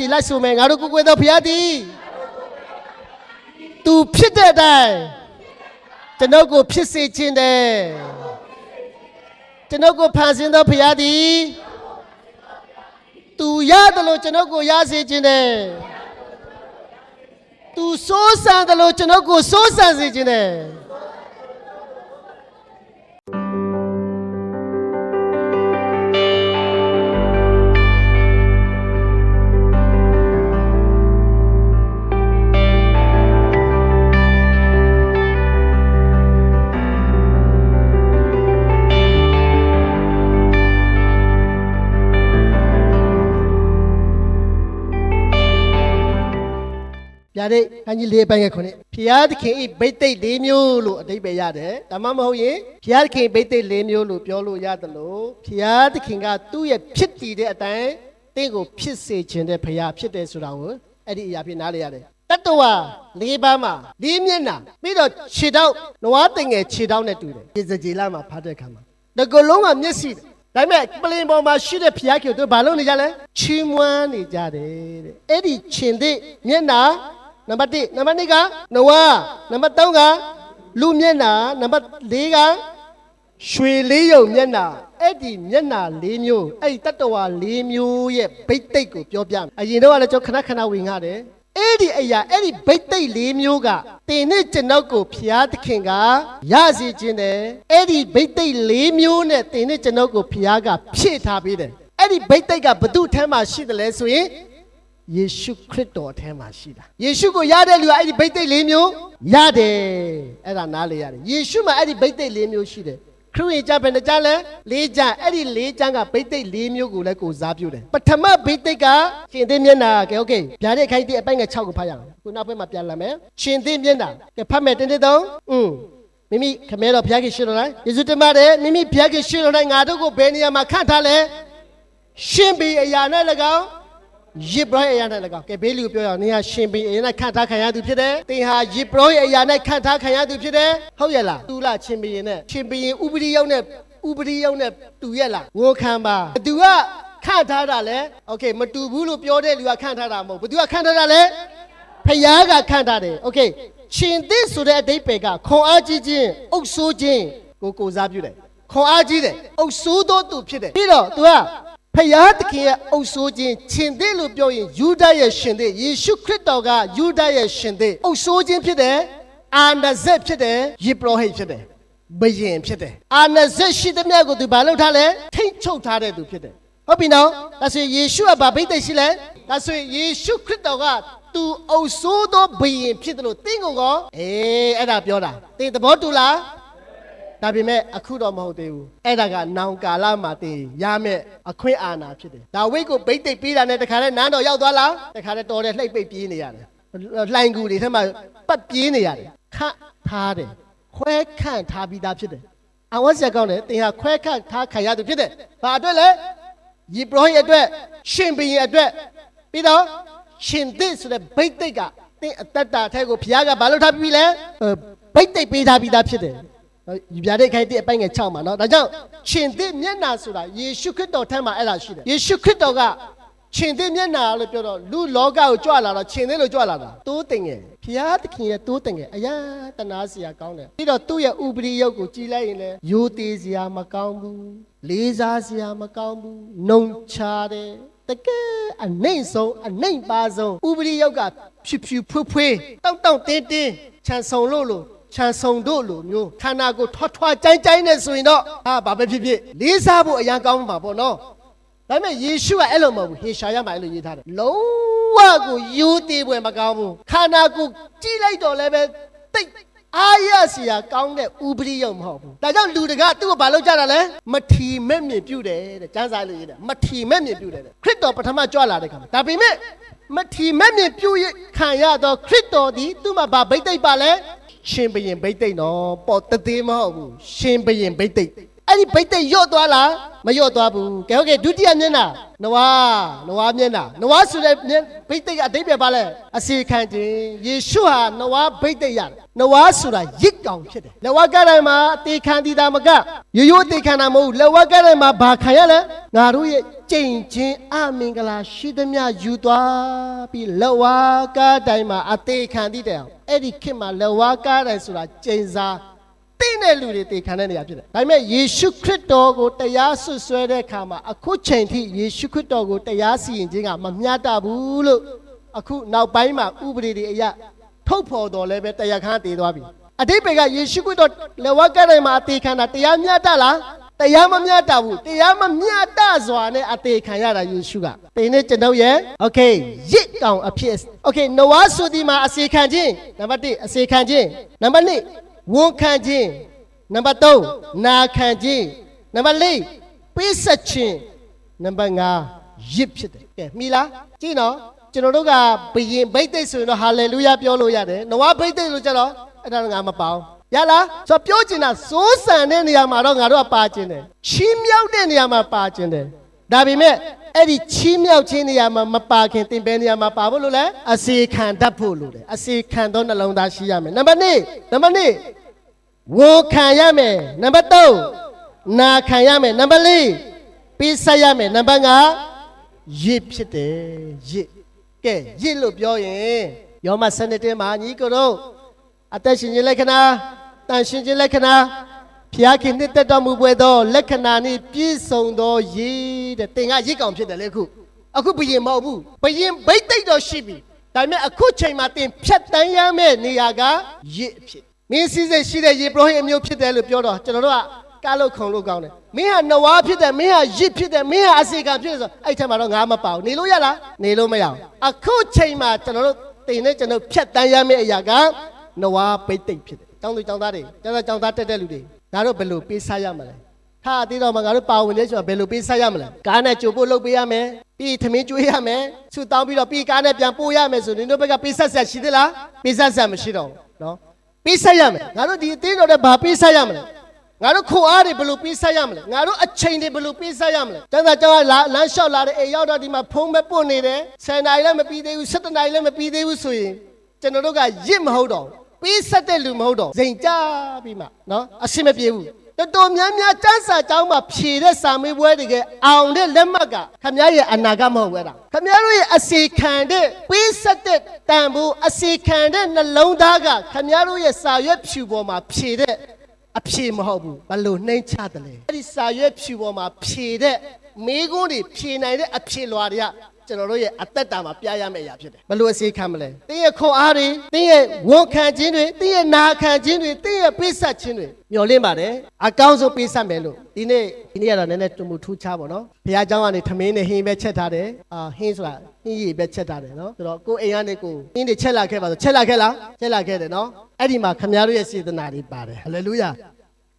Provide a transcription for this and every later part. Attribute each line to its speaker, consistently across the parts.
Speaker 1: ဒီလိုက်ဆိုမယ်ငါတို့ကိုကိုွယ်တော်ဖျားသည်သူဖြစ်တဲ့အတိုင်းကျွန်ုပ်ကိုဖြစ်စေခြင်းတဲ့ကျွန်ုပ်ကိုဖန်ဆင်းသောဖျားသည်သူရတယ်လို့ကျွန်ုပ်ကိုရစေခြင်းတဲ့သူစိုးစံတယ်လို့ကျွန်ုပ်ကိုစိုးစံစေခြင်းတဲ့ ဗျာဒိတ်ခန်းကြီး၄ပိုင်းရဲ့ခုနှစ်ဖျားသခင်ဤဘိတ်သိက်၄မျိုးလို့အဓိပ္ပာယ်ရတယ်ဒါမှမဟုတ်ရင်ဖျားသခင်ဘိတ်သိက်၄မျိုးလို့ပြောလို့ရတယ်လို့ဖျားသခင်ကသူ့ရဲ့ဖြစ်တည်တဲ့အတိုင်းတင့်ကိုဖြစ်စေခြင်းတဲ့ဖျားဖြစ်တယ်ဆိုတာကိုအဲ့ဒီအရာဖြစ်နားလေရတယ်တတဝ၄ပါးမှာ၄မျက်နှာပြီးတော့ခြေထောက်နွားတင်ငယ်ခြေထောက်နဲ့တူတယ်ဒီစကြေလာမှာဖတ်တဲ့အခါမှာတကလုံးကမျက်စိတယ်ဒါပေမဲ့ပလင်ပေါ်မှာရှိတဲ့ဖျားကျော်တို့ဘာလုပ်နေကြလဲချီးမွမ်းနေကြတယ်တဲ့အဲ့ဒီရှင်တဲ့မျက်နှာ နံပါတ်1နံပါတ်2ကနဝါနံပါတ်3ကလူမျက်နှာနံပါတ်4ကရွှေလေးရုံမျက်နှာအဲ့ဒီမျက်နှာ၄မျိုးအဲ့ဒီတတ္တဝါ၄မျိုးရဲ့ဘိတ်သိက်ကိုပြောပြမယ်အရင်တော့ကလည်းကျွန်တော်ခဏခဏဝင်ငါတယ်အဲ့ဒီအရာအဲ့ဒီဘိတ်သိက်၄မျိုးကတင်နဲ့ကျွန်ုပ်ကိုဖျားသခင်ကရစီခြင်းတယ်အဲ့ဒီဘိတ်သိက်၄မျိုးနဲ့တင်နဲ့ကျွန်ုပ်ကိုဖျားကဖြည့်ထားပေးတယ်အဲ့ဒီဘိတ်သိက်ကဘု து ထဲမှာရှိတယ်လဲဆိုရင် ယေရှုခရစ်တော်အထဲမှာရှိတာယေရှုကိုရတဲ့လူကအဲ့ဒီဘိတ်သိက်၄မျိုးရတယ်အဲ့ဒါနားလေရတယ်ယေရှုမှာအဲ့ဒီဘိတ်သိက်၄မျိုးရှိတယ်ခရစ်ဝင်ကြဘယ်နှကြလဲ၄ကြအဲ့ဒီ၄ကြကဘိတ်သိက်၄မျိုးကိုလည်းကိုစားပြုတယ်ပထမဘိတ်သိက်ကရှင်သင်းမျက်နာကဲโอเคဗျာတဲ့ခိုင်းတဲ့အပိုင်းငယ်6ကိုဖတ်ရအောင်ခုနောက်ဘက်မှာပြန်လာမယ်ရှင်သင်းမျက်နာကဲဖတ်မယ်တင်းတင်းသုံးอืมမိမိခမဲတော်ဘုရားခင်ရှိတော်လိုက်ယေရှုတမတဲ့မိမိဘုရားခင်ရှိတော်လိုက်ငါတို့ကိုဘယ်နေရာမှာခန့်ထားလဲရှင်ဘီအရာနဲ့၎င်း ယစ်ဘရိုအရာနဲ့လည်းကောင်းကဲဘေးလူပြောရအောင်နင်ဟာရှင်ဘီအရာနဲ့ခန့်ထားခံရသူဖြစ်တယ်သင်ဟာယစ်ဘရိုအရာနဲ့ခန့်ထားခံရသူဖြစ်တယ်ဟုတ်ရဲ့လားသူလားရှင်ဘီရင်နဲ့ရှင်ဘီရင်ဥပရိယုံနဲ့ဥပရိယုံနဲ့တူရဲ့လားဝိုခံပါသူကခန့်ထားတာလဲโอเคမတူဘူးလို့ပြောတဲ့လူကခန့်ထားတာမဟုတ်ဘူးသူကခန့်ထားတာလဲဖယားကခန့်ထားတယ်โอเคရှင်သစ်ဆိုတဲ့အဓိပ္ပာယ်ကခွန်အားကြီးခြင်းအုပ်ဆိုးခြင်းကိုကိုစားပြုတယ်ခွန်အားကြီးတယ်အုပ်ဆိုးသောသူဖြစ်တယ်ပြီးတော့ तू က ဖယားသခင်ရဲ့အုပ်ဆိုးခြင်းရှင်သစ်လို့ပြောရင်ယူဒရဲ့ရှင်သစ်ယေရှုခရစ်တော်ကယူဒရဲ့ရှင်သစ်အုပ်ဆိုးခြင်းဖြစ်တယ်အာနာဇက်ဖြစ်တယ်ယေဘရဟိတ်ဖြစ်တယ်ဘယင်ဖြစ်တယ်အာနာဇက်ရှိတဲ့မြတ်ကိုသူဘာလုပ်ထားလဲထိတ်ချုပ်ထားတဲ့သူဖြစ်တယ်ဟုတ်ပြီနော်ဒါဆိုရင်ယေရှုကဘာဘိတ်သိက်ရှိလဲဒါဆိုရင်ယေရှုခရစ်တော်ကသူအုပ်ဆိုးသောဘယင်ဖြစ်တယ်လို့သင်ကိုကောအေးအဲ့ဒါပြောတာသင်သဘောတူလား ဒါပေမဲ့အခုတော့မဟုတ်သေးဘူးအဲ့ဒါကနောင်ကာလမှာတင်ရမယ်အခွင့်အာဏာဖြစ်တယ်ဒါဝိတ်ကိုဗိတ်သိပ်ပေးတာနဲ့တခါလဲနန်းတော်ရောက်သွားလားတခါလဲတော်တယ်လှိပ်ပိတ်ပြေးနေရတယ်လှိုင်ကူတွေထဲမှာပတ်ပြေးနေရတယ်ခန့်ထားတယ်ခွဲခန့်ထားပြီးသားဖြစ်တယ်အဝတ်ဆက်ကောင်းတယ်တင်ဟာခွဲခန့်ထားခံရသူဖြစ်တယ်ဘာအတွက်လဲယေဘရဟိအတွက်ရှင်ဘုရင်အတွက်ပြီးတော့ရှင်သစ်ဆိုတဲ့ဗိတ်သိက်ကတင်အတ္တတာအထက်ကိုဘုရားကဘာလို့ထားပြီးလဲအဲဗိတ်သိက်ပေးထားပြီးသားဖြစ်တယ် ရပြတဲ့ခိုင်တဲ့အပိုင်းငယ်6မှာနော်ဒါကြောင့်ရှင်သစ်မျက်နာဆိုတာယေရှုခရစ်တော်ထဲမှာအဲ့ဒါရှိတယ်ယေရှုခရစ်တော်ကရှင်သစ်မျက်နာလို့ပြောတော့လူလောကကိုကြွလာတော့ရှင်သစ်လို့ကြွလာတာတိုးတင်ငယ်ဖျားသခင်ရဲ့တိုးတင်ငယ်အယားတနာစရာကောင်းတယ်ပြီးတော့သူ့ရဲ့ဥပရိယုတ်ကိုကြည်လိုက်ရင်လည်းယိုသေးစရာမကောင်းဘူးလေးစားစရာမကောင်းဘူးနှုံချတယ်တကယ်အနိုင်ဆုံးအနိုင်ပါဆုံးဥပရိယုတ်ကဖြူဖြူဖွဲ့ဖွဲ့တောက်တောက်တင်းတင်းခြံဆောင်လို့လို့ ခြံဆုံတို့လိုမျိုးခန္ဓာကိုယ်ထွားထွားကြိုင်းကြိုင်းနဲ့ဆိုရင်တော့ဟာဘာပဲဖြစ်ဖြစ်လေးစားဖို့အရန်ကောင်းမှာပေါ့နော်ဒါပေမဲ့ယေရှုကအဲ့လိုမဟုတ်ဘူးဟေရှာယမှာအဲ့လိုရေးထားတယ်လုံးဝကိုယူတည်ပွဲမကောင်းဘူးခန္ဓာကိုယ်ကြည့်လိုက်တော့လည်းပဲတိတ်အားရစရာကောင်းတဲ့ဥပရိယုံမဟုတ်ဘူးဒါကြောင့်လူတကသူ့ကိုဘာလုပ်ကြတာလဲမထီမဲ့မြင်ပြုတ်တယ်တဲ့ကျမ်းစာလို့ရေးတယ်မထီမဲ့မြင်ပြုတ်တယ်တဲ့ခရစ်တော်ပထမကြွလာတဲ့ခါမှာဒါပေမဲ့မထီမဲ့မြင်ပြုတ်ရခံရတော့ခရစ်တော်ဒီသူ့မှာဘာဘိတ်သိက်ပါလဲ ရှင်ဘရင်ဘိတ်သိက်နော်ပေါ်တသေးမဟုတ်ဘူးရှင်ဘရင်ဘိတ်သိက် အဲ့ဒီဘိတ်သိက်ယော့သွားလားမယော့သွားဘူးကဲဟုတ်ကဲ့ဒုတိယမျက်နှာနဝါနဝါမျက်နှာနဝါဆိုတဲ့မျက်ဘိတ်သိက်ကအတိတ်ပဲပါလဲအစီခံခြင်းယေရှုဟာနဝါဘိတ်သိက်ရတယ်နဝါဆိုတာရစ်ကောင်ဖြစ်တယ်လက်ဝါကတိုင်းမှာအသေးခံတည်တာမကရိုးရိုးအသေးခံတာမဟုတ်ဘူးလက်ဝါကတိုင်းမှာဘာခံရလဲငါတို့ရဲ့ကြိမ်ချင်းအမင်္ဂလာရှိသမျှယူသွားပြီးလက်ဝါကတိုင်းမှာအသေးခံတည်တယ်အောင်အဲ့ဒီခေတ်မှာလက်ဝါကတိုင်းဆိုတာကျိန်စာ တင်းတဲ့လူတွေတေခံတဲ့နေရာဖြစ်တယ်။ဒါပေမဲ့ယေရှုခရစ်တော်ကိုတရားဆွဆွဲတဲ့အခါမှာအခုချိန်ထိယေရှုခရစ်တော်ကိုတရားစီရင်ခြင်းကမမျှတဘူးလို့အခုနောက်ပိုင်းမှာဥပဒေတွေအရထုတ်ဖော်တော်လည်းပဲတရားခန်းတည်သွားပြီ။အတိတ်ဘေကယေရှုခရစ်တော်လက်ဝါးကတိုင်းမှာအသေးခံတာတရားမျှတလား။တရားမမျှတဘူးတရားမမျှတစွာနဲ့အသေးခံရတာယေရှုကတင်းနဲ့ကျွန်ုပ်ရဲ့ okay ရစ်ကောင်အဖြစ် okay နဝါဆိုဒီမှာအစေခံခြင်းနံပါတ်1အစေခံခြင်းနံပါတ်2 ဝန်ခံခြင်းနံပါတ်3နာခံခြင်းနံပါတ်4ပေးဆက်ခြင်းနံပါတ်5ရစ်ဖြစ်တယ်ကဲမိလားကြည့်နော်ကျွန်တော်တို့ကဘယင်ဘိတ်သိက်ဆိုရင်တော့ဟာလေလုယာပြောလို့ရတယ်နဝဘိတ်သိက်လို့ကျတော့အဲ့ဒါတော့ငါမပေါအောင်ရလားဆိုတော့ပြောချင်တာစိုးစံတဲ့နေရာမှာတော့ငါတို့ကပါခြင်းတယ်ချီးမြှောက်တဲ့နေရာမှာပါခြင်းတယ်ဒါပေမဲ့အဲ့ဒီချီးမြှောက်ခြင်းနေရာမှာမပါခင်သင်ပဲနေရာမှာပါဖို့လို့လဲအစီခံတတ်ဖို့လို့တယ်အစီခံသောနှလုံးသားရှိရမယ်နံပါတ်2နံပါတ်2 ဝန်ခံရမယ်နံပါတ်3နာခံရမယ်နံပါတ်4ပေးဆက်ရမယ်နံပါတ်5ရစ်ဖြစ်တယ်ရစ်ကဲရစ်လို့ပြောရင်ယောမစနစ်တင်းမှာညီကိုတို့အသက်ရှင်ခြင်းလက္ခဏာတန်ရှင်ခြင်းလက္ခဏာဖျားခင်နှစ်သက်တော်မူပွဲသောလက္ခဏာနှင့်ပြည့်စုံသောရည်တဲ့တင်ကရစ်ကောင်ဖြစ်တယ်လေအခုအခုဘယင်မဟုတ်ဘူးဘယင်ဘိတ်သိက်တော်ရှိပြီဒါပေမဲ့အခုချိန်မှာတင်ဖြတ်တန်းရမယ့်နေရာကရစ်အဖြစ် မင်းစည်းစိမ်ရှိတဲ့ယေဘရဟိအမျိုးဖြစ်တယ်လို့ပြောတော့ကျွန်တော်တို့ကကားလို့ခုံလို့ကောင်းတယ်မင်းဟာနဝါဖြစ်တယ်မင်းဟာရစ်ဖြစ်တယ်မင်းဟာအစီကံဖြစ်တယ်ဆိုအဲ့ထက်မှာတော့ငါမပါဘူးနေလို့ရလားနေလို့မရဘူးအခုချိန်မှာကျွန်တော်တို့တင်နေကျွန်တော်ဖြတ်တန်းရမယ့်အရာကနဝါပိတ်သိမ့်ဖြစ်တယ်ကျောင်းသူကျောင်းသားတွေကျောင်းသားကျောင်းသားတက်တဲ့လူတွေဒါတို့ဘယ်လိုပေးစားရမလဲဟာအသေးတော့မှငါတို့ပါဝင်လဲဆိုတော့ဘယ်လိုပေးစားရမလဲကားနဲ့ကြိုပို့လုပ်ပေးရမယ်ပြီးသမင်းကျွေးရမယ်ဆူတောင်းပြီးတော့ပြီးကားနဲ့ပြန်ပို့ရမယ်ဆိုရင်တို့ဘက်ကပေးဆက်ဆက်ရှိသေးလားပေးဆက်ဆက်မရှိတော့ဘူးနော် ပေးဆက်ရမယ်ငါတို့ဒီအသေးတော်တဲ့ဘာပေးဆက်ရမလဲငါတို့ခွန်အားတွေဘယ်လိုပေးဆက်ရမလဲငါတို့အချိန်တွေဘယ်လိုပေးဆက်ရမလဲတန်းသာကျောင်းကလာလမ်းလျှောက်လာတဲ့အိမ်ရောက်တော့ဒီမှာဖုံးပဲပွတ်နေတယ်10နာရီလည်းမပြီးသေးဘူး17နာရီလည်းမပြီးသေးဘူးဆိုရင်ကျွန်တော်တို့ကရစ်မဟုတ်တော့ဘူးပေးဆက်တဲ့လူမဟုတ်တော့ဇိမ်ကြပြီးမှနော်အရှင်းမပြေဘူး တော်တော်များများစန်းစာကျောင်းမှာဖြေတဲ့စာမေးပွဲတွေကအောင်တဲ့လက်မှတ်ကခမည်းရဲ့အနာဂတ်မဟုတ်ဘူးအဲ့ဒါခမည်းတို့ရဲ့အစီခံတဲ့ပေးဆက်တဲ့တန်ဖိုးအစီခံတဲ့နှလုံးသားကခမည်းတို့ရဲ့စာရွက်ဖြူပေါ်မှာဖြေတဲ့အဖြေမဟုတ်ဘူးဘလို့နှိမ့်ချတယ်လဲအဲ့ဒီစာရွက်ဖြူပေါ်မှာဖြေတဲ့မေးခွန်းတွေဖြေနိုင်တဲ့အဖြေလွှာတွေက ကျွန်တော်တို့ရဲ့အသက်တာမှာပြရမယ့်အရာဖြစ်တယ်ဘလို့အစီခံမလဲတင်းရဲ့ခွန်အားတွေတင်းရဲ့ဝန်ခံခြင်းတွေတင်းရဲ့နာခံခြင်းတွေတင်းရဲ့ပိစတ်ခြင်းတွေမျှော်လင့်ပါတယ်အကောင်းဆုံးပိစတ်မယ်လို့ဒီနေ့ဒီနေ့ကတော့နည်းနည်းတူမူထူးခြားပါတော့ဘုရားကျောင်းကနေထမင်းနဲ့ဟင်းပဲချက်ထားတယ်အာဟင်းဆိုတာဟင်းရည်ပဲချက်ထားတယ်နော်ဆိုတော့ကိုအိမ်ကနေကိုဟင်းတွေချက်လာခဲ့ပါဆိုချက်လာခဲ့လားချက်လာခဲ့တယ်နော်အဲ့ဒီမှာခမည်းတော်ရဲ့စေတနာတွေပါတယ်ဟာလေလုယာ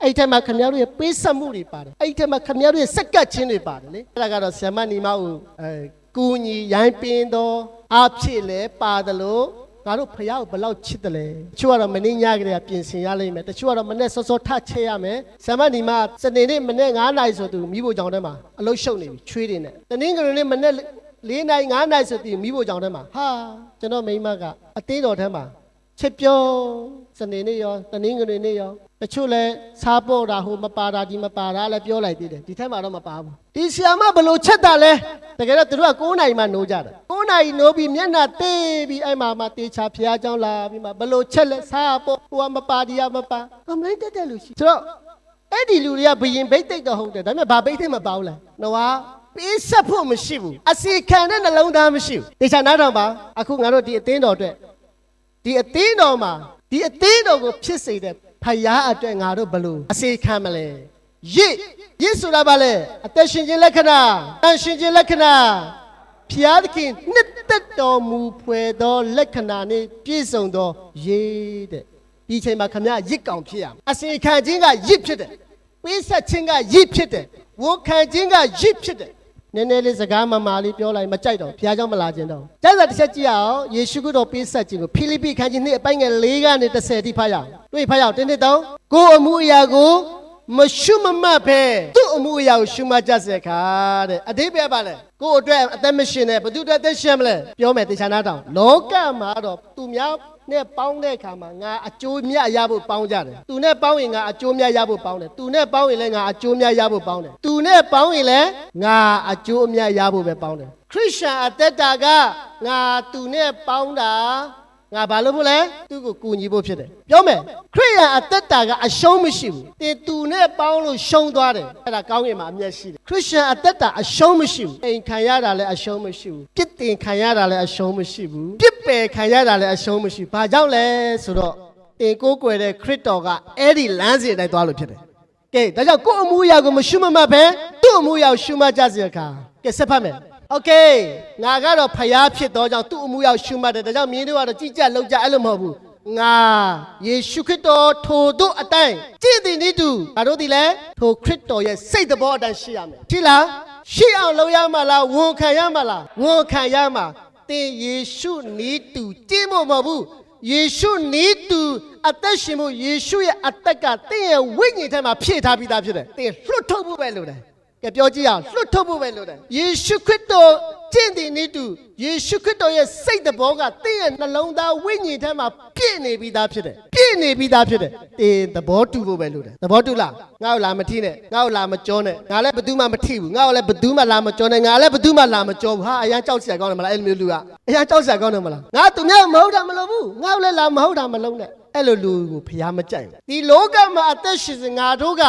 Speaker 1: အဲ့ထက်မှခင်ဗျားတို့ရဲ့ပေးဆက်မှုတွေပါတယ်အဲ့ထက်မှခင်ဗျားတို့ရဲ့စက်ကတ်ချင်းတွေပါတယ်လေအဲ့ဒါကတော့ဆ iam နီမကိုအဲ ကူညီရိုင်းပင်းတော့အဖြစ်လဲပါတယ်လို့ငါတို့ဖះကိုဘယ်လောက်ချစ်တယ်လဲတချို့ကတော့မင်းညကလေးကပြင်ဆင်ရလိမ့်မယ်တချို့ကတော့မနေ့စောစောထချက်ရမယ်ဆ iam မနီမစနေနေ့မနေ့9နာရီဆိုသူမိဖို့ကြောင်ထဲမှာအလုရှုပ်နေပြီချွေးတွေနဲ့တနင်္ဂနွေနေ့မနေ့၄နိုင်9နိုင်ဆိုသူမိဖို့ကြောင်ထဲမှာဟာကျွန်တော်မိန်းမကအသေးတော်ထဲမှာချစ်ပြောစနေနေ့ရောတနင်္ဂနွေနေ့ရော တချို့လဲစားပေါ်တာဟိုမပါတာဒီမပါတာလည်းပြောလိုက်သေးတယ်ဒီထက်မှတော့မပါဘူးဒီဆီယာမဘလို့ချက်တာလဲတကယ်တော့သူတို့က9နိုင်မှနိုးကြတယ်9နိုင်နိုးပြီးမျက်နှာတေးပြီးအဲ့မှာမှတေချာဖျားเจ้าလာပြီးမှဘလို့ချက်လဲစားပေါ်ဟိုကမပါဒီကမပါကမလိုက်တက်တဲ့လူရှိဆိုတော့အဲ့ဒီလူတွေကဘယင်ဘိတ်တိတ်တော့ဟုတ်တယ်ဒါပေမဲ့ဘာဘိတ်တိတ်မပါဘူးလဲနော်ဟာပေးဆက်ဖို့မရှိဘူးအစီခံတဲ့နှလုံးသားမရှိဘူးတေချာနားထောင်ပါအခုငါတို့ဒီအသင်းတော်အတွက် ဒီအသင်းတော်မှာဒီအသင်းတော်ကိုဖြစ်စေတဲ့ ဖယားအတွက်ငါတို့ဘလို့အစေခံမလဲရစ်ရစ်ဆိုတာဘာလဲအသက်ရှင်ခြင်းလက္ခဏာအန်ရှင်ခြင်းလက္ခဏာဖျားသခင်နှစ်သက်တော်မူဖွယ်သောလက္ခဏာနှင့်ပြည့်စုံသောရေးတဲ့ဒီအချိန်မှာခမရရစ်ကောင်ဖြစ်ရမယ်အစေခံခြင်းကရစ်ဖြစ်တယ်ပေးဆက်ခြင်းကရစ်ဖြစ်တယ်ဝန်ခံခြင်းကရစ်ဖြစ်တယ် နည်းနည်းလေးစကားမမာလေးပြောလိုက်မကြိုက်တော့ဘုရားကြောင့်မလာခြင်းတော့ကျမ်းစာတစ်ချက်ကြည့်ရအောင်ယေရှုခရစ်တော်ပေးဆက်ခြင်းကိုဖိလိပ္ပိခန်းကြီးနှစ်အပိုင်းငယ်၄ကနေ30ထိဖတ်ရအောင်တွေ့ဖတ်ရအောင်တင်းတင်းတောင်းကိုအမှုအရာကိုမရှုမမတ်ပဲသူ့အမှုအရာကိုရှုမတ်ကြစေခါတဲ့အတိပ္ပယ်ပါလဲကိုအတွက်အသက်မရှင်နဲ့ဘသူအတွက်အသက်ရှင်မလဲပြောမယ်တေချာနာတောင်လောကမှာတော့သူများ နဲ့ပေါင်းတဲ့အခါမှာငါအကျိုးမြတ်ရဖို့ပေါင်းကြတယ်သူနဲ့ပေါင်းရင်ငါအကျိုးမြတ်ရဖို့ပေါင်းတယ်သူနဲ့ပေါင်းရင်လည်းငါအကျိုးမြတ်ရဖို့ပေါင်းတယ်သူနဲ့ပေါင်းရင်လည်းငါအကျိုးအမြတ်ရဖို့ပဲပေါင်းတယ်ခရစ်ယာန်အသက်တာကငါသူနဲ့ပေါင်းတာ ငါဘာလို့ဖို့လဲသူ့ကိုကူညီဖို့ဖြစ်တယ်ပြောမယ်ခရိယန်အသက်တာကအရှုံးမရှိဘူးတင်သူနဲ့ပေါင်းလို့ရှုံးသွားတယ်အဲ့ဒါကောင်းကင်မှာအမျက်ရှိတယ်ခရစ်ယာန်အသက်တာအရှုံးမရှိဘူးအိမ်ခံရတာလည်းအရှုံးမရှိဘူးပြစ်တင်ခံရတာလည်းအရှုံးမရှိဘူးပြစ်ပယ်ခံရတာလည်းအရှုံးမရှိဘူးဘာကြောင့်လဲဆိုတော့တင်ကိုးကွယ်တဲ့ခရစ်တော်ကအဲ့ဒီလမ်းစဉ်တိုင်းသွားလို့ဖြစ်တယ်ကဲဒါကြောင့်ကိုယ့်အမှုအရာကိုမရှုမမှတ်ပဲသူ့အမှုအရာကိုရှုမှတ်ကြစေအခါကဲဆက်ဖတ်မယ် โอเคငါကတော့ဖျားဖြစ်တော့ကြောင့်သူ့အမှုရောက်ရှုမှတ်တယ်ဒါကြောင့်မြင်းတို့ကတော့ကြည်ကြလောက်ကြအဲ့လိုမဟုတ်ဘူးငါယေရှုခရစ်တော်ထိုတို့အတိုင်းကြည်တင်နေတူငါတို့ဒီလဲထိုခရစ်တော်ရဲ့စိတ်တော်အတိုင်းရှိရမယ်ထီလားရှိအောင်လုပ်ရမှာလားဝန်ခံရမှာလားဝန်ခံရမှာတင်ယေရှုနီးတူကြည်မို့မဟုတ်ဘူးယေရှုနီးတူအသက်ရှင်မှုယေရှုရဲ့အသက်ကတင့်ရဲ့ဝိညာဉ်ထဲမှာဖြည့်ထားပြီးသားဖြစ်တယ်တင်လွတ်ထုတ်ဖို့ပဲလိုတယ် ကဲပြောကြည့်အောင်လွတ်ထုတ်ဖို့ပဲလိုတယ်ယေရှုခရစ်တော်ကျင့်တယ်နေတူယေရှုခရစ်တော်ရဲ့စိတ်တဘောကတင့်ရဲ့နှလုံးသားဝိညာဉ်ထဲမှာပြည့်နေပြီးသားဖြစ်တယ်ပြည့်နေပြီးသားဖြစ်တယ်တင်သဘောတူဖို့ပဲလိုတယ်သဘောတူလားငါ့ကိုလာမထိနဲ့ငါ့ကိုလာမကြောနဲ့ငါလည်းဘယ်သူမှမထိဘူးငါ့ကိုလည်းဘယ်သူမှလာမကြောနဲ့ငါလည်းဘယ်သူမှလာမကြောဘူးဟာအရန်ကြောက်စရာကောင်းတယ်မလားအဲ့လိုမျိုးလူကအရန်ကြောက်စရာကောင်းတယ်မလားငါသူများမဟုတ်တာမလုပ်ဘူးငါ့ကိုလည်းလာမဟုတ်တာမလုပ်နဲ့အဲ့လိုလူကိုဖျားမကြိုက်ဘူးဒီလောကမှာအသက်ရှင်စင်ငါတို့က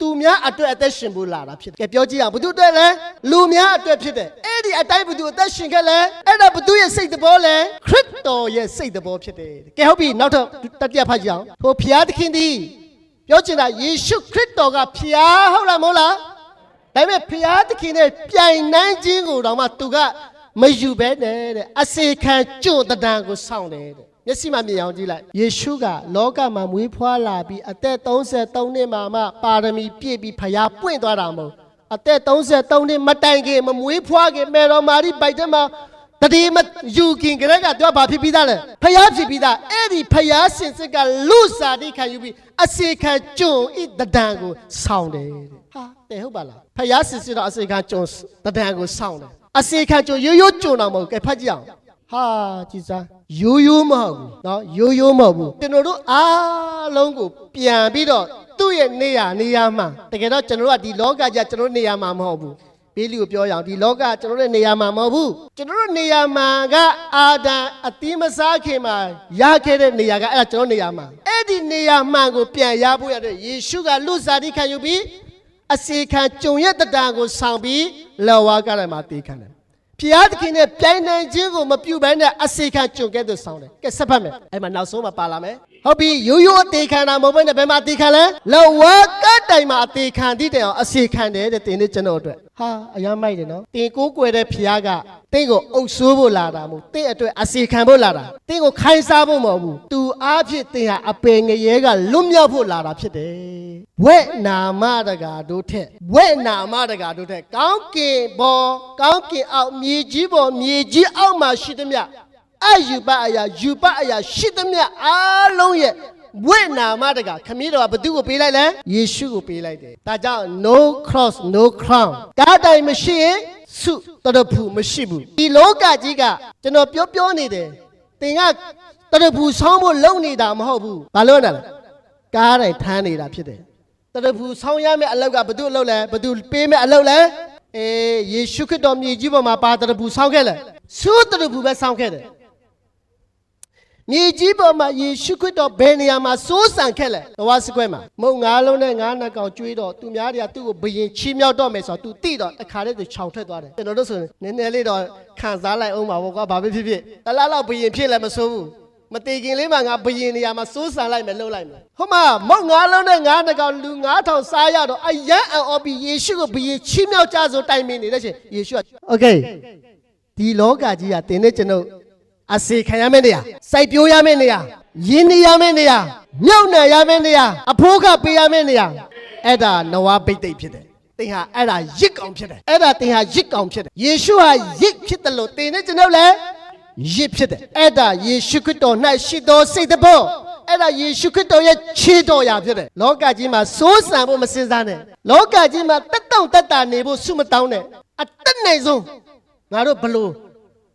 Speaker 1: သူများအတွက်အသက်ရှင်ဖို့လာတာဖြစ်တယ်။ကဲပြောကြည့်အောင်ဘုသူအတွက်လဲလူများအတွက်ဖြစ်တယ်။အဲ့ဒီအတိုင်းဘုသူအသက်ရှင်ခဲ့လဲအဲ့ဒါဘုသူရဲ့စိတ်တဘောလဲခရစ်တော်ရဲ့စိတ်တဘောဖြစ်တယ်။ကဲဟုတ်ပြီနောက်ထပ်တတိယဖတ်ကြည့်အောင်။ဟိုဖျားသခင်သည်ပြောချင်တာယေရှုခရစ်တော်ကဖျားဟုတ်လားမဟုတ်လား။ဒါပေမဲ့ဖျားသခင်နဲ့ပြိုင်နိုင်ခြင်းကိုတော့မှသူကမယူပဲနဲ့တဲ့အစေခံကြွတံကိုစောင့်တယ်တဲ့။ မျက်စိမှမြင်အောင်ကြည့်လိုက်ယေရှုကလောကမှာမွေးဖွားလာပြီးအသက်33နှစ်မှာမှပါရမီပြည့်ပြီးဖျားပွင့်သွားတာမဟုတ်အသက်33နှစ်မတိုင်ခင်မမွေးဖွားခင်မေတော်မာရီပိုက်တဲ့မှာတတိမယူခင်ကလေးကသူကဘာဖြစ်ပြီးသားလဲဖျားဖြစ်ပြီးသားအဲ့ဒီဖျားစင်စစ်ကလူစားတိခံယူပြီးအစေခံကြုံဤတဒံကိုဆောင်းတယ်တဲ့ဟာတဲ့ဟုတ်ပါလားဖျားစင်စစ်တော့အစေခံကြုံတဒံကိုဆောင်းတယ်အစေခံကြုံရိုးရိုးကြုံတာမဟုတ်ကဲဖတ်ကြည့်အောင်ဟာကြည်စား ရိုးရိုးမဟုတ်ဘူးเนาะရိုးရိုးမဟုတ်ဘူးကျွန်တော်တို့အားလုံးကိုပြန်ပြီးတော့သူ့ရဲ့နေရာနေရာမှာတကယ်တော့ကျွန်တော်တို့ကဒီလောကကြီးကကျွန်တော်တို့နေရာမှာမဟုတ်ဘူးဘေးလီကိုပြောရအောင်ဒီလောကကျွန်တော်တို့နေရာမှာမဟုတ်ဘူးကျွန်တော်တို့နေရာမှာကအာဒံအတိမစားခင်မှာရခဲ့တဲ့နေရာကအဲ့ဒါကျွန်တော်နေရာမှာအဲ့ဒီနေရာမှန်ကိုပြန်ရဖို့ရတဲ့ယေရှုကလူစားတိခံယူပြီးအစီခံကြုံရတဲ့တံကိုဆောင်ပြီးလောဝါကလည်းမှာတေးခံတယ် ဖျားသခင်နဲ့ပြိုင်နိုင်ခြင်းကိုမပြုဘဲနဲ့အစေခံကြုံခဲ့သူဆောင်တယ်ကဲဆက်ဖတ်မယ်အဲ့မှာနောက်ဆုံးမှာပါလာမယ် ဟုတ်ပြီရိုးရိုးအသေးခံတာမဟုတ်ဘဲနဲ့ဘယ်မှာအသေးခံလဲလောဝါကတိုင်မှာအသေးခံသည့်တိုင်အောင်အစေခံတယ်တဲ့တင်းနေကျွန်တော်အတွက်ဟာအယမ်းမိုက်တယ်နော်တင်ကိုးကွယ်တဲ့ဖျားကတင်းကိုအုပ်ဆိုးဖို့လာတာမဟုတ်တင်းအတွက်အစေခံဖို့လာတာတင်းကိုခိုင်းစားဖို့မဟုတ်ဘူးသူအားဖြင့်တင်းဟာအပင်ငရဲကလွတ်မြောက်ဖို့လာတာဖြစ်တယ်ဝဲနာမတကာတို့ထက်ဝဲနာမတကာတို့ထက်ကောင်းကင်ဘောကောင်းကင်အောက်မြေကြီးပေါ်မြေကြီးအောက်မှာရှိသမျှ အယူပအရာယူပအရာရှိသမျှအားလုံးရဲ့ဝိနာမတကခမည်းတော်ကဘသူကိုပေးလိုက်လဲယေရှုကိုပေးလိုက်တယ်ဒါကြောင့် no cross no crown ကားတိုင်မရှိရင်စုတရဖူမရှိဘူးဒီလောကကြီးကကျွန်တော်ပြောပြောနေတယ်သင်ကတရဖူဆောင်းဖို့လုံနေတာမဟုတ်ဘူးဘာလို့လဲကားတိုင်ထမ်းနေတာဖြစ်တယ်တရဖူဆောင်းရမယ့်အလောက်ကဘသူအလုပ်လဲဘသူပေးမယ့်အလုပ်လဲအေးယေရှုခရစ်တော်မြေကြီးပေါ်မှာပါတရဖူဆောင်းခဲ့လဲစုတရဖူပဲဆောင်းခဲ့တယ် မြေကြီးပေါ်မှာယေရှုခရစ်တော်ဘယ်နေရာမှာစိုးစံခဲ့လဲ။တဝါစကွဲမှာမုံငါးလုံးနဲ့ငါးနှစ်ကောင်ကျွေးတော့သူများတွေကသူ့ကိုဘယင်ချီးမြှောက်တော့မယ်ဆိုတော့ तू တိတော့တခါတည်းသူခြောင်ထွက်သွားတယ်။ကျွန်တော်တို့ဆိုရင်နည်းနည်းလေးတော့ခံစားလိုက်အောင်ပါဘောကွာဘာပဲဖြစ်ဖြစ်တလားလောက်ဘယင်ဖြစ်လည်းမစိုးဘူး။မတေခင်လေးမှာငါဘယင်နေရာမှာစိုးစံလိုက်မယ်လှုပ်လိုက်မယ်။ဟုတ်မှာမုံငါးလုံးနဲ့ငါးနှစ်ကောင်လူ9000စားရတော့အယံအော်ပြီးယေရှုကိုဘယင်ချီးမြှောက်ကြဆိုတိုင်ပင်နေတဲ့ချင်းယေရှုက Okay ဒီလောကကြီးကတင်းနဲ့ကျွန်တော် အစေခံရမယ့်နေရာစိုက်ပျိုးရမယ့်နေရာရင်းနေရမယ့်နေရာမြုပ်နှံရမယ့်နေရာအဖိုးကပေးရမယ့်နေရာအဲ့ဒါနဝဘိတ်သိက်ဖြစ်တယ်သင်ဟာအဲ့ဒါရစ်ကောင်ဖြစ်တယ်အဲ့ဒါသင်ဟာရစ်ကောင်ဖြစ်တယ်ယေရှုဟာရစ်ဖြစ်တယ်လို့သင်နဲ့ကျွန်တော်လည်းရစ်ဖြစ်တယ်အဲ့ဒါယေရှုခရစ်တော်၌ရှိသောစိတ်တဘောအဲ့အဲ့ဒါယေရှုခရစ်တော်ရဲ့ခြေတော်ရာဖြစ်တယ်လောကကြီးမှာစိုးစံဖို့မစင်စားနဲ့လောကကြီးမှာတက်တောင့်တက်တာနေဖို့ဆုမတောင်းနဲ့အတက်နိုင်ဆုံးငါတို့ဘလို့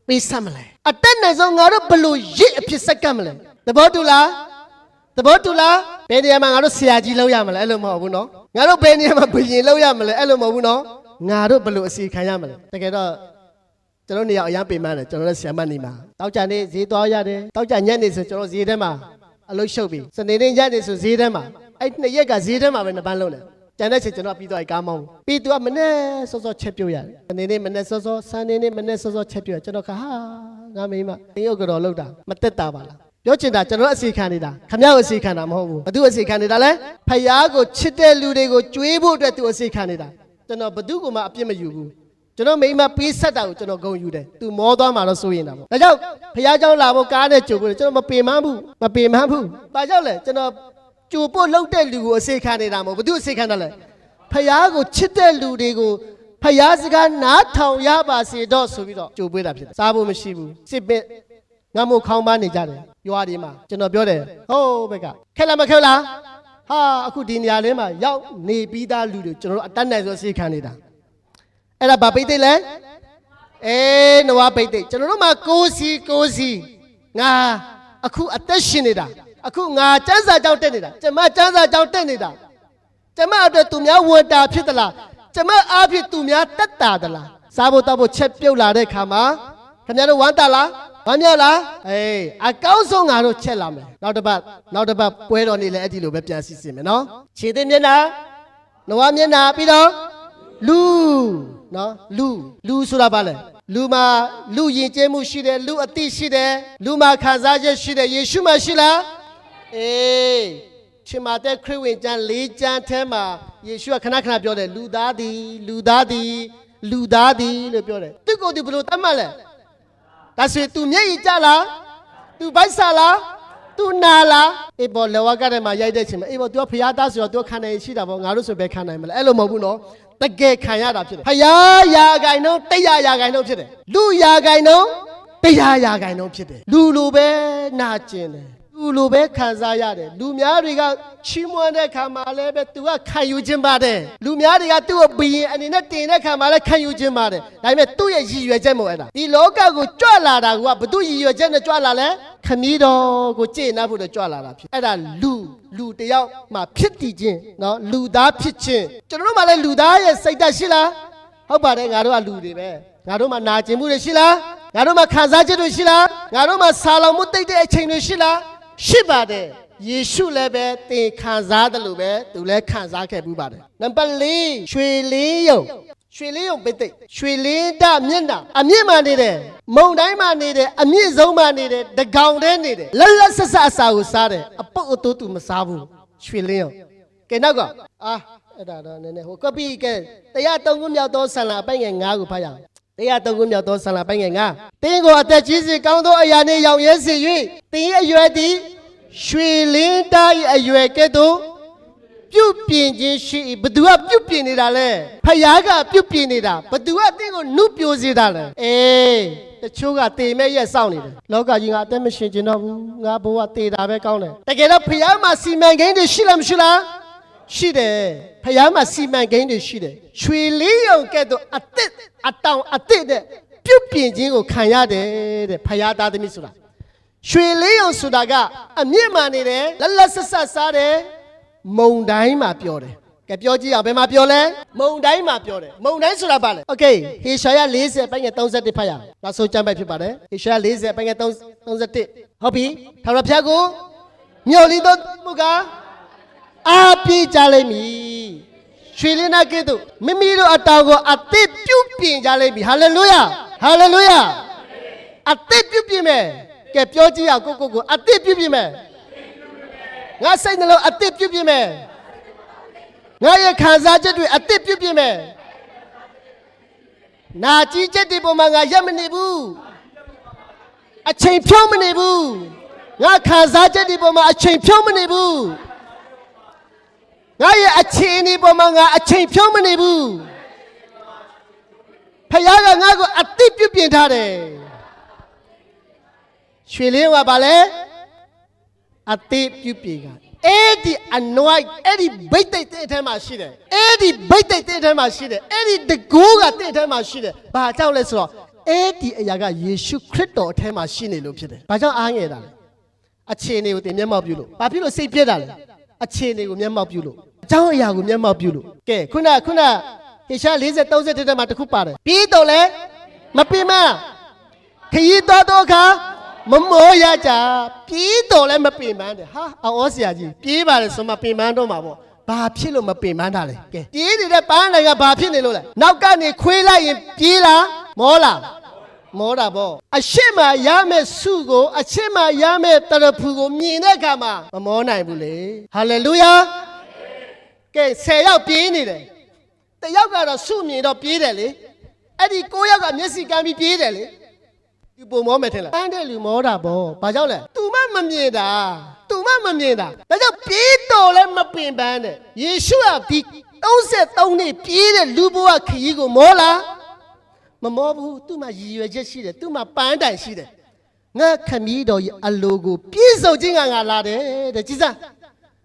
Speaker 1: ပေးဆက်မလဲ အတက်နိုင်ဆုံးငါတို့ဘလို့ရစ်အဖြစ်ဆက်ကပ်မလဲသဘောတူလားသဘောတူလားဘယ်နေရာမှာငါတို့ဆရာကြီးလောက်ရမလဲအဲ့လိုမဟုတ်ဘူးနော်ငါတို့ဘယ်နေရာမှာဘယင်လောက်ရမလဲအဲ့လိုမဟုတ်ဘူးနော်ငါတို့ဘလို့အစီခံရမလဲတကယ်တော့ကျွန်တော်နေရာအရန်ပင်ပန်းတယ်ကျွန်တော်လည်းဆီယမ်မတ်နေမှာတောက်ကြနေဈေးသွားရတယ်တောက်ကြညက်နေဆိုကျွန်တော်ဈေးထဲမှာအလုပ်ရှုပ်ပြီစနေနေ့ညနေဆိုဈေးထဲမှာအဲ့နှစ်ရက်ကဈေးထဲမှာပဲနှစ်ပန်းလုံးတယ် ကျန်တဲ့ချိန်ကျွန်တော်ပြီးသွားကားမောင်းပြီးသူကမနဲ့စောစောချက်ပြုတ်ရတယ်စနေနေ့မနဲ့စောစောဆန်နေနေ့မနဲ့စောစောချက်ပြုတ်ရကျွန်တော်ကဟာငါမိမတင်းရုပ်ကတော့လောက်တာမတက်တာပါလားပြောချင်တာကျွန်တော်အစီခံနေတာခမရအစီခံတာမဟုတ်ဘူးဘသူအစီခံနေတာလဲဖယားကိုချစ်တဲ့လူတွေကိုကြွေးဖို့အတွက်သူအစီခံနေတာကျွန်တော်ဘသူကမှအပြစ်မယူဘူး ကျွန်တော်မိမပေးဆက်တာကိုကျွန်တော်ဂုံယူတယ်သူမောသွားမှတော့စိုးရင်တာပေါ့ဒါကြောင့်ဖះเจ้าလာဖို့ကားနဲ့ကြိုဖို့ကျွန်တော်မပင်မဘူးမပင်မဘူးဒါကြောင့်လေကျွန်တော် ကြိုဖို့လှုပ်တဲ့လူကိုအစေခံနေတာမဟုတ်ဘူးဘသူအစေခံတယ်လဲဖះကိုချစ်တဲ့လူတွေကိုဖះစကားနားထောင်ရပါစေတော့ဆိုပြီးတော့ကြိုပွေးတာဖြစ်တယ်စားဖို့မရှိဘူးစစ်ပစ်ငါမို့ခေါင်းပန်းနေကြတယ်ရွာဒီမှာကျွန်တော်ပြောတယ်ဟိုးဘက်ကခက်လားမခက်လားဟာအခုဒီနေရာလေးမှာရောက်နေပြီးသားလူတွေကျွန်တော်တို့အတတ်နိုင်ဆုံးအစေခံနေတာအဲ့ဒါဗာပိတ်သိက်လဲအေးနဝပိတ်သိက်ကျွန်တော်တို့မှာကိုစီကိုစီငါအခုအသက်ရှင်နေတာ အခုငါစမ်းစာကြောင့်တက်နေတာကျမစမ်းစာကြောင့်တက်နေတာကျမအတွက်သူများဝန်တာဖြစ်သလားကျမအားဖြင့်သူများတက်တာသလားစားဖို့တောက်ဖို့ချက်ပြုတ်လာတဲ့ခါမှာခင်ဗျားတို့ဝမ်းတာလားဝမ်းမြောက်လားအေးအကောင်းဆုံးငါတို့ချက်လာမယ်နောက်တစ်ပတ်နောက်တစ်ပတ်ပွဲတော်နေလဲအဲ့ဒီလိုပဲပြန်စီစဉ်မယ်နော်ခြေသိမ်းမျက်နှာနဝမျက်နှာပြီးတော့လူနော်လူလူဆိုတာဘာလဲလူမှာလူယဉ်ကျေးမှုရှိတယ်လူအသိရှိတယ်လူမှာခံစားချက်ရှိတယ်ယေရှုမှာရှိလား အေးရှင်မာသက်ခရစ်ဝင်ကျမ်း၄ကျမ်းထဲမှာယေရှုကခဏခဏပြောတယ်လူသားသည်လူသားသည်လူသားသည်လို့ပြောတယ်သူကိုယ်သူဘယ်လိုသတ်မှတ်လဲဒါဆိုသူမျက်ရည်ကျလားသူဗိုက်ဆာလားသူနာလားအေးပေါ်လောကထဲမှာရိုက်တဲ့ချိန်မှာအေးပေါ်သူကဖျားသားဆိုတော့သူခံနိုင်ရှိတာပေါ့ငါတို့ဆိုဘယ်ခံနိုင်မလဲအဲ့လိုမဟုတ်ဘူးနော်တကယ်ခံရတာဖြစ်တယ်ဖျားရာဂိုင်တော့တရာရာဂိုင်တော့ဖြစ်တယ်လူရာဂိုင်တော့တရားရာဂိုင်တော့ဖြစ်တယ်လူလိုပဲနာကျင်တယ် လူလိုပဲခံစားရတယ်လူများတွေကချီးမွမ်းတဲ့ခါမှာလည်းပဲ तू ကခံယူခြင်းပါတယ်လူများတွေကသူ့ကိုဘီရင်အနေနဲ့တင်တဲ့ခါမှာလည်းခံယူခြင်းပါတယ်ဒါပေမဲ့သူ့ရဲ့ရည်ရွယ်ချက်မဟုတ်အဲ့ဒါဒီလောကကိုကြွလာတာကဘသူရည်ရွယ်ချက်နဲ့ကြွလာလဲခမည်းတော်ကိုကြည်နှပ်ဖို့တော့ကြွလာတာဖြစ်အဲ့ဒါလူလူတစ်ယောက်မှဖြစ်တည်ခြင်းเนาะလူသားဖြစ်ခြင်းကျွန်တော်တို့မှလည်းလူသားရဲ့စိတ်ဓာတ်ရှိလားဟုတ်ပါတယ်ငါတို့ကလူတွေပဲငါတို့မှနာကျင်မှုတွေရှိလားငါတို့မှခံစားချက်တွေရှိလားငါတို့မှဆာလောင်မှုတိတ်တဲ့အချိန်တွေရှိလား ရှိပါတယ်ယေရှုလည်းပဲသင်ခံစားတယ်လို့ပဲသူလည်းခံစားခဲ့ဘူးပါတယ်နံပါတ်၄ရွှေလင်းယုံရွှေလင်းယုံပိတ်သိက်ရွှေလင်းတမျက်နှာအမြင့်မှနေတယ်မုံတိုင်းမှနေတယ်အမြင့်ဆုံးမှနေတယ်တကောင်တည်းနေတယ်လက်လက်ဆက်ဆက်အစာကိုစားတယ်အပုတ်အတိုးသူမစားဘူးရွှေလင်းယုံကဲနောက်ကအာအဲ့ဒါတော့နည်းနည်းဟိုကပီကဲတရားသုံးခုမြောက်သောဆန္လာအပိုင်ငယ်9ကိုဖတ်ရအောင် တရားသုံးခုမြောက်သောဆန္လာပိုင်းငယ်ငါတင်းကိုအသက်ကြီးစေကောင်းသောအရာနှင့်ရောင်ရဲစေ၍တင်း၏အရွယ်သည်ရွှေလင်းသား၏အရွယ်ကဲ့သို့ပြုတ်ပြင်ခြင်းရှိ၏ဘသူကပြုတ်ပြင်နေတာလဲဖယားကပြုတ်ပြင်နေတာဘသူကတင်းကိုနုပြိုစေတာလဲအေးတချို့ကတေမဲ့ရက်စောင့်နေတယ်လောကကြီးကအသက်မရှင်ကျင်တော့ဘူးငါဘဝတေတာပဲကောင်းတယ်တကယ်တော့ဖယားမှာစီမံကိန်းတွေရှိလားမရှိလားရှိတယ် ဖယားမှာစီမံကိန်းတွေရှိတယ်ရွှေလေးရုံကဲ့သို့အသစ်အတောင်အသစ်တဲ့ပြုတ်ပြင်ခြင်းကိုခံရတယ်တဲ့ဖယားသားသမီးဆိုတာရွှေလေးရုံဆိုတာကအမြင့်မှနေတယ်လက်လက်ဆက်ဆက်စားတယ်မုံတိုင်းမှာပြောတယ်ကဲပြောကြည့်အောင်ဘယ်မှာပြောလဲမုံတိုင်းမှာပြောတယ်မုံတိုင်းဆိုတာဘာလဲโอเคဟေရှာယ40ပိုင်းငယ်31ဖတ်ရအောင်နောက်ဆုံးကျမ်းပိုက်ဖြစ်ပါတယ်ဟေရှာယ40ပိုင်းငယ်31ဟုတ်ပြီထာဝရဘုရားကိုမျှော်လင့်သောမူကား အားပြေးကြလိမ့်မည်ရွှေလင်းနာကဲ့သို့မိမိတို့အတောင်ကိုအသစ်ပြုပြင်ကြလိမ့်မည်ဟာလေလုယာဟာလေလုယာအသစ်ပြုပြင်မယ်ကဲပြောကြည့်အောင်ကိုကိုကိုအသစ်ပြုပြင်မယ်ငါစိတ်နှလုံးအသစ်ပြုပြင်မယ်ငါရဲ့ခံစားချက်တွေအသစ်ပြုပြင်မယ်နာကြည့်ချက်တွေပေါ်မှာငါရက်မနေဘူးအချိန်ဖြုံးမနေဘူးငါခံစားချက်တွေပေါ်မှာအချိန်ဖြုံးမနေဘူး ငါရဲ့အခြေအနေပေါ်မှာငါအချိန်ဖြုံးမနေဘူးဖခင်ကငါ့ကိုအတိပြုပြင်ထားတယ်ရွှေလင်းကပါလဲအသေးပြုပြေကအဲ့ဒီ anoint အဲ့ဒီဘိတ်သိက်တဲ့အထဲမှာရှိတယ်အဲ့ဒီဘိတ်သိက်တဲ့အထဲမှာရှိတယ်အဲ့ဒီတကိုးကတဲ့အထဲမှာရှိတယ်ဘာကြောင့်လဲဆိုတော့အဲ့ဒီအရာကယေရှုခရစ်တော်အထဲမှာရှိနေလို့ဖြစ်တယ်ဘာကြောင့်အားငယ်တာလဲအခြေအနေကိုတင်မျက်မှောက်ပြုလို့ဘာဖြစ်လို့စိတ်ပြက်တာလဲအခြေအနေကိုမျက်မှောက်ပြုလို့အ ကြောင်းအရာကိုမျက်မှောက်ပြုလို့ကဲခုနခုနဟေရှာ40 30တက်မှာတစ်ခုပါတယ်ပြီးတော့လဲမပင်မခရီးသွားတော့ခါမမောရကြပြေးတော့လည်းမပင်ပန်းတယ်ဟာအော်ဆရာကြီးပြေးပါလေဆိုမှပင်ပန်းတော့မှာပေါ့ဘာဖြစ်လို့မပင်ပန်းတာလဲကဲပြေးနေတဲ့ပန်းနိုင်ကဘာဖြစ်နေလို့လဲနောက်ကနေခွေးလိုက်ရင်ပြေးလားမောလားမောတာပေါ့အရှိမရမယ့်စုကိုအရှိမရမယ့်တရဖူကိုမြင်တဲ့အခါမှာမမောနိုင်ဘူးလေဟာလေလုယာ ကဲ10ယောက်ပြေးနေတယ်တယောက်ကတော့စုမြင်တော့ပြေးတယ်လေအဲ့ဒီ9ယောက်ကမျက်စိကမ်းပြီးပြေးတယ်လေဒီပုံမောမယ်ထင်လားပန်းတဲ့လူမောတာပေါ့ဘာကြောင့်လဲ तू မမမြင်တာ तू မမမြင်တာဒါကြောင့်ပြေးတော်လဲမပင်ပန်းတဲ့ယေရှုကဒီ33နှစ်ပြေးတဲ့လူဘဝခရီးကိုမောလားမမောဘူးသူ့မှာရည်ရွယ်ချက်ရှိတယ်သူ့မှာပန်းတိုင်ရှိတယ်ငါခမည်းတော်ရဲ့အလိုကိုပြည့်စုံခြင်းကငါလာတယ်တဲ့ကြည်စား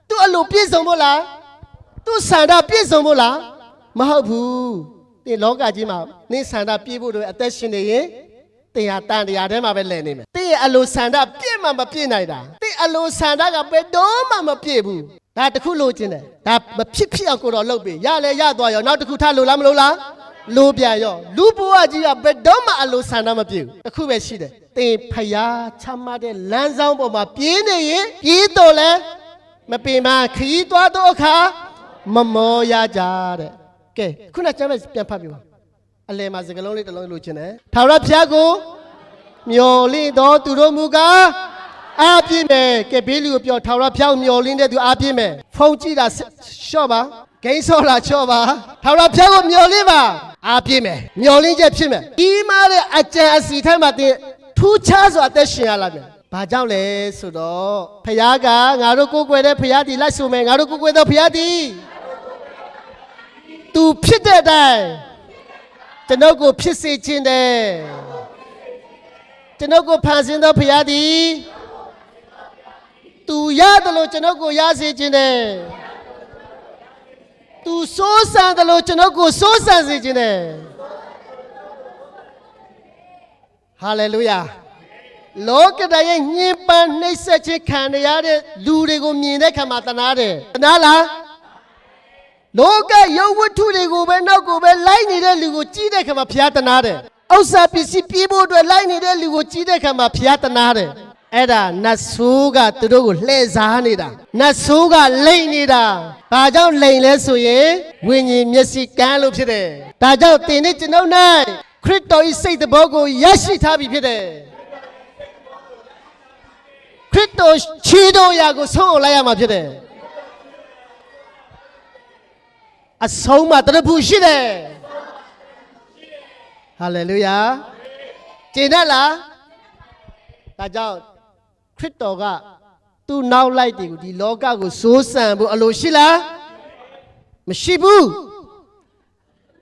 Speaker 1: သူအလိုပြည့်စုံဖို့လား သူဆန္ဒပြည့်စုံဖို့လားမဟုတ်ဘူးဒီလောကကြီးမှာနေဆန္ဒပြည့်ဖို့တော့အသက်ရှင်နေရင်တင်ဟာတန်တရားထဲမှာပဲလဲနေမယ်။တင်းရဲ့အလိုဆန္ဒပြည့်မှမပြည့်နိုင်တာ။တင်းအလိုဆန္ဒကဘယ်တော့မှမပြည့်ဘူး။ဒါတစ်ခုလိုချင်တယ်။ဒါမဖြစ်ဖြစ်အောင်ကိုတော့လုပ်ပြီ။ရလဲရသွားရောနောက်တစ်ခုထလိုလားမလို့လား။လိုပြန်ရောလူဘဝကြီးကဘယ်တော့မှအလိုဆန္ဒမပြည့်ဘူး။တစ်ခုပဲရှိတယ်။တင်းဖျားချမ်းမတဲ့လမ်းဆောင်ပေါ်မှာပြေးနေရင်ပြေးတော့လဲမပင်မခရီးသွားတော့အခါ မမောရကြတဲ့။ကဲခုနကကျမ်းပဲပြန်ဖတ်ပြပါ။အလယ်မှာစကလုံးလေးတစ်လုံးလိုချင်တယ်။ထာဝရဘုရားကိုမျော်လင့်တော်သူတို့မူကားအားပြည့်မယ်ကဲဘေးလူကိုပြောထာဝရဖျောက်မျော်လင့်တဲ့သူအားပြည့်မယ်ဖုံးကြည့်တာရှော့ပါဂိမ်းဆော့တာချော့ပါထာဝရဖျောက်ကိုမျော်လင့်ပါအားပြည့်မယ်မျော်လင့်ချက်ဖြစ်မယ်ဒီမားတဲ့အကြံအစီထိုက်မှာတင်ထူးခြားစွာအသက်ရှင်ရလာမယ်ဘာကြောင့်လဲဆိုတော့ဖခင်ကငါတို့ကိုယ်ကွယ်တဲ့ဖခင်ဒီလိုက်ဆိုမယ်ငါတို့ကိုယ်ကွယ်သောဖခင်ဒီ သူဖြစ်တဲ့အတိုင်းကျွန်ုပ်ကိုဖြစ်စေခြင်းတဲ့ကျွန်ုပ်ကိုဖန်ဆင်းသောဖရာသည်သူရတယ်လို့ကျွန်ုပ်ကိုရစေခြင်းတယ်သူစိုးစံတယ်လို့ကျွန်ုပ်ကိုစိုးစံစေခြင်းတယ်ဟာလေလုယာလောကတိုင်းရဲ့ညှဉ်းပန်းနှိပ်စက်ခြင်းခံရတဲ့လူတွေကိုမြင်တဲ့ခါမှာတနာတယ်တနာလား လောကရုပ်ဝတ္ထုတွေကိုပဲနောက်ကိုပဲလိုက်နေတဲ့လူကိုကြည့်တဲ့ခါမှာဖျားတနာတယ်ဥစ္စာပစ္စည်းပြေးဖို့အတွက်လိုက်နေတဲ့လူကိုကြည့်တဲ့ခါမှာဖျားတနာတယ်အဲ့ဒါနတ်ဆိုးကသူတို့ကိုလှည့်စားနေတာနတ်ဆိုးကလိမ့်နေတာဘာကြောင့်လိမ့်လဲဆိုရင်ဝိညာဉ်မျက်စိကန်းလို့ဖြစ်တယ်ဒါကြောင့်သင်နဲ့ကျွန်ုပ်၌ခရစ်တော်၏စိတ်တဘောကိုရရှိထားပြီဖြစ်တယ်ခရစ်တော်ခြေတော်ရာကိုဆုံးအောင်လိုက်ရမှာဖြစ်တယ် အဆုံးမှာတရဖူရှိတယ်ဟာလေလုယာကျင့်တတ်လားဒါကြောင့်ခရစ်တော်ကသူ့နောက်လိုက်တယ်ကိုဒီလောကကိုစိုးစံဖို့အလိုရှိလားမရှိဘူး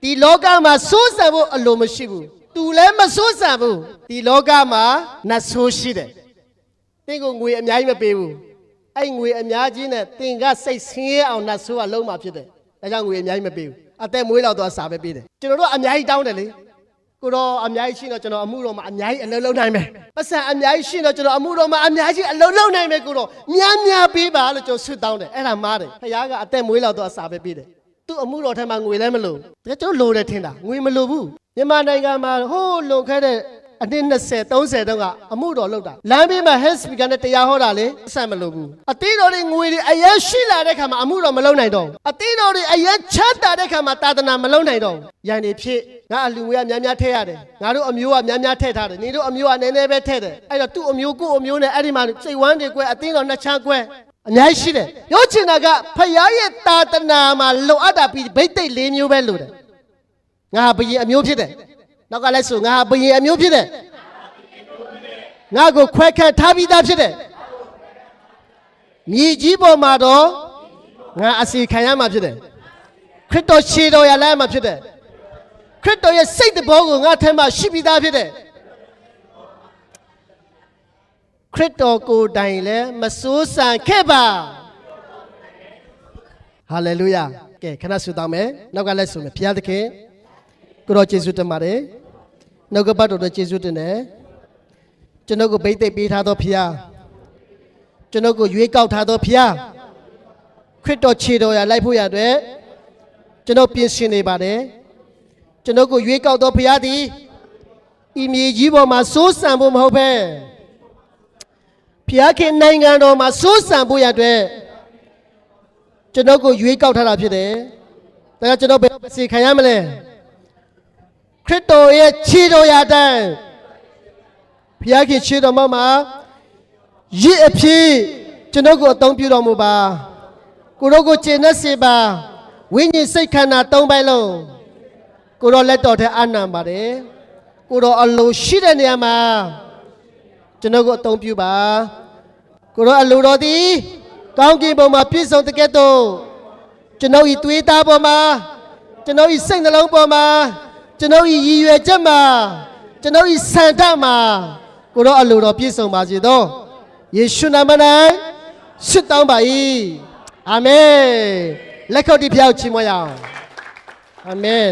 Speaker 1: ဒီလောကမှာစိုးစံဖို့အလိုမရှိဘူးသူလည်းမစိုးစံဘူးဒီလောကမှာနတ်ဆိုးရှိတယ်တင့်ကိုငွေအများကြီးမပေးဘူးအဲ့ငွေအများကြီးနဲ့တင်ကစိတ်ဆင်းရဲအောင်နတ်ဆိုးကလုံးမှာဖြစ်တယ် ဒါကြောင့်ငွေအများကြီးမပေးဘူးအသက်မွေးလောက်တော့စာပဲပေးတယ်ကျွန်တော်တို့အများကြီးတောင်းတယ်လေကိုတော့အများကြီးရှိတော့ကျွန်တော်အမှုတော်မှာအများကြီးအလုပ်လုပ်နိုင်မယ်ပတ်စံအများကြီးရှိတော့ကျွန်တော်အမှုတော်မှာအများကြီးအလုပ်လုပ်နိုင်မယ်ကိုတော့များများပေးပါလို့ကျွန်တော်ဆွတောင်းတယ်အဲ့ဒါမားတယ်ဖခင်ကအသက်မွေးလောက်တော့စာပဲပေးတယ်သူ့အမှုတော်ထဲမှာငွေလည်းမလိုတကယ်ကျွန်တော်လိုတယ်ထင်တာငွေမလိုဘူးမြန်မာနိုင်ငံမှာဟိုးလွန်ခဲ့တဲ့ အနှစ်20 30တုန်းကအမှုတော်လုပ်တာလမ်းဘေးမှာ head speaker နဲ့တရားဟောတာလေအဆန်မလို့ဘူးအသင်းတော်တွေငွေတွေအရင်ရှိလာတဲ့ခါမှာအမှုတော်မလုပ်နိုင်တော့ဘူးအသင်းတော်တွေအရင်ချမ်းသာတဲ့ခါမှာတာသနာမလုပ်နိုင်တော့ဘူးရန်နေဖြစ်ငါအလူငွေကများများထည့်ရတယ်ငါတို့အမျိုးကများများထည့်ထားတယ်နေတို့အမျိုးကနည်းနည်းပဲထည့်တယ်အဲ့တော့သူ့အမျိုးကိုယ့်အမျိုးနဲ့အဲ့ဒီမှာစိတ်ဝမ်းတွေကွဲအသင်းတော်နှစ်ချမ်းကွဲအများကြီးရှိတယ်ပြောချင်တာကဖခင်ရဲ့တာသနာမှာလိုအပ်တာပြီးဘိတ်သိက်၄မျိုးပဲလိုတယ်ငါဟာဘယင်အမျိုးဖြစ်တယ် နောက်ကလည်းဆိုငါဟာဘယင်အမျိုးဖြစ်တယ်ငါကိုခွဲခန့်ထားပြီးသားဖြစ်တယ်မြေကြီးပေါ်မှာတော့ငါအစီခံရမှာဖြစ်တယ်ခရစ်တော်ခြေတော်ရလာမှာဖြစ်တယ်ခရစ်တော်ရဲ့စိတ်တဘောကိုငါထဲမှာရှိပြီးသားဖြစ်တယ်ခခရစ်တော်ကိုယ်တိုင်လည်းမစိုးစံခဲ့ပါဟာလေလုယာကဲခဏဆုတောင်းမယ်နောက်ကလည်းဆုမယ်ဘုရားသခင် ကိုတော်ယေရှုတင်ပါတယ်နောက်ကပတ်တော်တော်ယေရှုတင်တယ်ကျွန်တော်ကိုဗိသိက်ပေးထားသောဘုရားကျွန်တော်ကိုရွေးကောက်ထားသောဘုရားခရစ်တော်ခြေတော်ရာလိုက်ဖို့ရအတွက်ကျွန်တော်ပြင်ဆင်နေပါတယ်ကျွန်တော်ကိုရွေးကောက်သောဘုရားသည်ဤမြေကြီးပေါ်မှာစိုးစံဖို့မဟုတ်ဘဲဖျားခင်နိုင်ငံတော်မှာစိုးစံဖို့ရအတွက်ကျွန်တော်ကိုရွေးကောက်ထားတာဖြစ်တယ်။ဒါကကျွန်တော်ဘယ်တော့စီခံရမလဲ။ ခရစ်တော်ရဲ့ခြေတော်ရာတန်းဖျားခင်ခြေတော်မှာရစ်အဖြစ်ကျွန်တော်ကိုအသုံးပြုတော်မူပါ။ကိုတော်ကိုကျင့်နေစေပါဝိညာဉ်စိတ်ခန္ဓာ၃ပိုင်းလုံးကိုတော်လက်တော်ထဲအနံပါတယ်။ကိုတော်အလိုရှိတဲ့နေရာမှာကျွန်တော်ကိုအသုံးပြုပါကိုရောအလိုတော်သည်ကောင်းကင်ဘုံမှာပြည့်စုံတဲ့ကဲ့သို့ကျွန်တော်ဤသွေးသားပေါ်မှာကျွန်တော်ဤစိတ်နှလုံးပေါ်မှာ ကျွန်တော်ဤရည်ရွယ်ချက်မှာကျွန်တော်ဤဆန္ဒမှာကိုရောအလိုတော်ပြည့်စုံပါစေသောယေရှုနာမ၌ဆုတောင်းပါ၏အာမင်လက်ခုပ်တီးဖျောက်ချီးမွမ်းရအောင်အာမင်